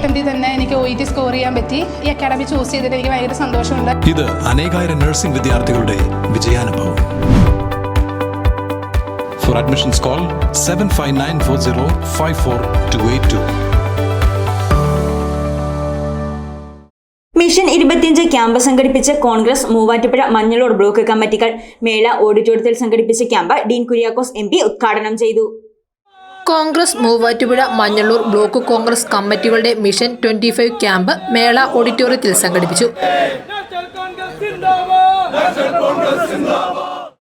അറ്റംപ്റ്റിൽ തന്നെ എനിക്ക് O E T score ചെയ്യാൻ പറ്റി. ഈ അക്കാഡമി ചൂസ് ചെയ്തിട്ട് എനിക്ക് ഭയങ്കര സന്തോഷമുണ്ട്. ഇത് അനേകായിരം നഴ്സിംഗ് വിദ്യാർത്ഥികളുടെ വിജയാനുഭവം. For admissions call seven five nine four zero five four two eight two mission ഇരുപത്തിയഞ്ച് ക്യാമ്പ് സംഘടിപ്പിച്ച കോൺഗ്രസ് മൂവാറ്റുപുഴ മഞ്ഞളൂർ ബ്ലോക്ക് കമ്മിറ്റികൾ മേള ഓഡിറ്റോറിയത്തിൽ സംഘടിപ്പിച്ച ക്യാമ്പ് ഡീൻ കുര്യാക്കോസ് എം ഉദ്ഘാടനം ചെയ്തു. കോൺഗ്രസ് മൂവാറ്റുപുഴ മഞ്ഞള്ളൂർ ബ്ലോക്ക് കോൺഗ്രസ് കമ്മിറ്റികളുടെ മിഷൻ ട്വന്റി ഫൈവ് ക്യാമ്പ് മേള ഓഡിറ്റോറിയത്തിൽ സംഘടിപ്പിച്ചു.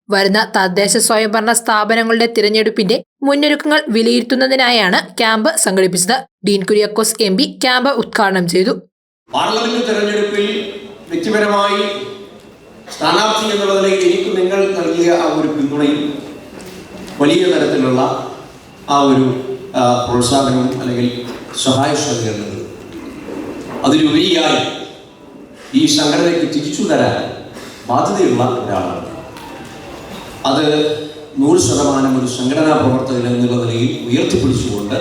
വരുന്ന തദ്ദേശ സ്വയംഭരണ സ്ഥാപനങ്ങളുടെ തിരഞ്ഞെടുപ്പിന്റെ മുന്നൊരുക്കങ്ങൾ വിലയിരുത്തുന്നതിനായാണ് ക്യാമ്പ് സംഘടിപ്പിച്ചത്. Dean Kuriakose M P camp ഉദ്ഘാടനം ചെയ്തു. പാർലമെന്റ് തെരഞ്ഞെടുപ്പിൽ വ്യക്തിപരമായി സ്ഥാനാർത്ഥി എന്നുള്ള നിലയിൽ എനിക്ക് നിങ്ങൾ നൽകിയ ആ ഒരു പിന്തുണയും വലിയ തരത്തിലുള്ള ആ ഒരു പ്രോത്സാഹനവും അല്ലെങ്കിൽ സഹായ സഹകരണങ്ങൾ അതിലുപരിയായി ഈ സംഘടനയ്ക്ക് തിരിച്ചു തരാൻ ബാധ്യതയുള്ള ഒരാളാണ്. അത് നൂറ് ശതമാനം ഒരു സംഘടനാ പ്രവർത്തകൻ എന്നുള്ള നിലയിൽ ഉയർത്തിപ്പിടിച്ചുകൊണ്ട്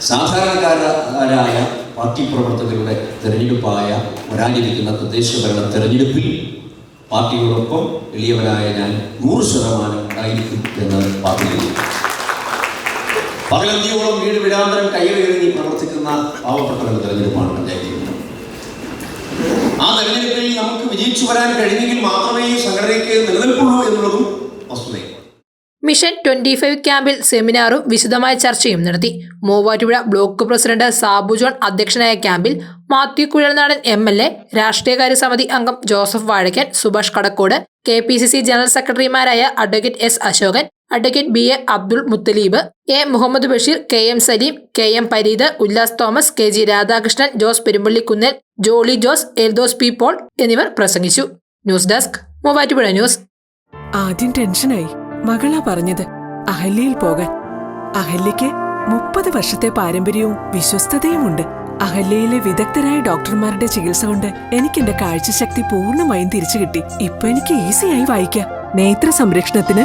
സാധാരണക്കാരായ പാർട്ടി പ്രവർത്തകരുടെ തെരഞ്ഞെടുപ്പായ വരാനിരിക്കുന്ന തദ്ദേശ ഭരണ തെരഞ്ഞെടുപ്പിൽ പാർട്ടിയോടൊപ്പം എളിയവരായ ഞാൻ നൂറ് ശതമാനം ഉണ്ടായിരിക്കും എന്ന് പാർട്ടിയിൽ പകലന്തിയോളം വീട് വിടാന്തരം കയ്യിലെഴുതി പ്രവർത്തിക്കുന്ന പാവപ്പെട്ടവരുടെ തെരഞ്ഞെടുപ്പാണ് പഞ്ചായത്തിൽ ആ തെരഞ്ഞെടുപ്പിൽ നമുക്ക് വിജയിച്ചു വരാൻ കഴിഞ്ഞെങ്കിൽ മാത്രമേ ഈ സംഘടനയ്ക്ക് നിലനിൽപ്പുള്ളൂ എന്നുള്ളതും വസ്തുതയാണ്. മിഷൻ ട്വന്റി ഫൈവ് ക്യാമ്പിൽ സെമിനാറും വിശദമായ ചർച്ചയും നടത്തി. മൂവാറ്റുപുഴ ബ്ലോക്ക് പ്രസിഡന്റ് സാബു ജോൺ അധ്യക്ഷനായ ക്യാമ്പിൽ Mathew Kuzhalnadan M L A രാഷ്ട്രീയകാര്യ സമിതി അംഗം Joseph Vazhakkan Subhash Kadakkode K P C C general സെക്രട്ടറിമാരായ advocate S Ashokan advocate B A Abdul Muthaleeb A Muhammad Basheer K M Saleem K M Pareed Ullas Thomas K G Radhakrishnan Jose Perumpallikunnel Jolly Jose Eldhose P Paul എന്നിവർ പ്രസംഗിച്ചു. News desk Muvattupuzha news. ആദ്യം ടെൻഷനായി. മകളാ പറഞ്ഞത് അഹല്യയിൽ പോകാൻ. അഹല്യയ്ക്ക് മുപ്പത് വർഷത്തെ പാരമ്പര്യവും വിശ്വസ്തതയുമുണ്ട്. അഹല്യയിലെ വിദഗ്ധരായ ഡോക്ടർമാരുടെ ചികിത്സ കൊണ്ട് എനിക്ക് എന്റെ കാഴ്ചശക്തി പൂർണമായും തിരിച്ചു കിട്ടി ഇപ്പൊ എനിക്ക് ഈസിയായി വായിക്കാം. നേത്ര സംരക്ഷണത്തിന്